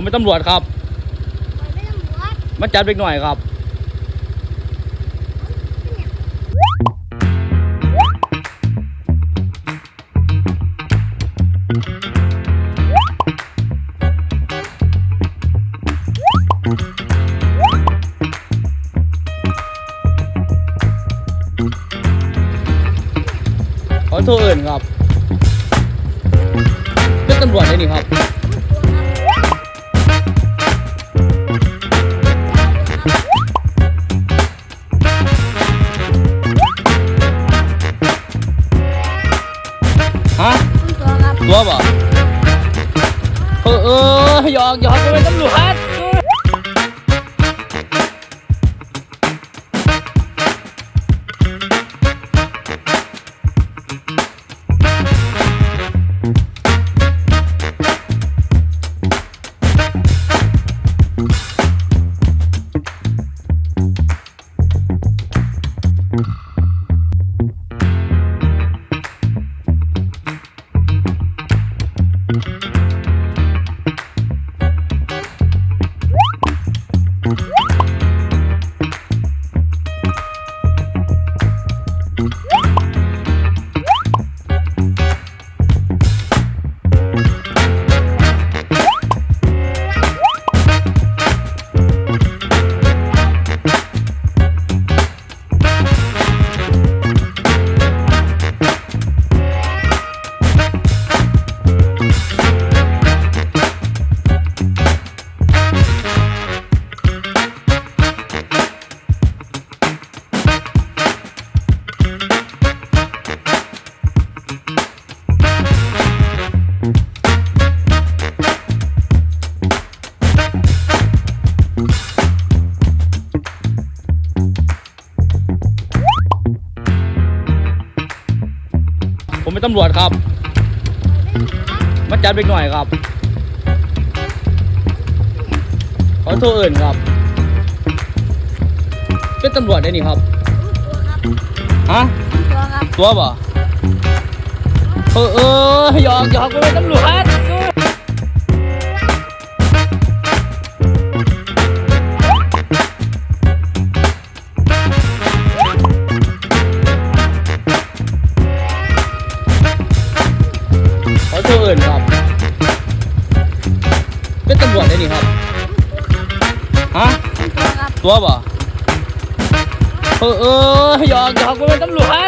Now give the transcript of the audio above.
ผมเป็นตำรวจครับปล่อยไม่ตำรวจมาจับเด็กหน่อยครับ ขอโทษเอินครับ เป็นตำรวจเลยนี่ครับ ฮะคุณตัวครับตัวบ่เออเออหยอกหยอกเป็นตำรวจ เป็นตำรวจครับมาจับเด็กหน่อยครับ ขอโทษเอินครับ เป็นตำรวจได้นี่ครับฮะคุณตัวครับตัวบ่เออเออหยอกหยอกเป็นตำรวจ ตำรวจได้นี่ครับ ฮะ ตัวบ่เออเออหยอกหยอกเป็นตำรวจ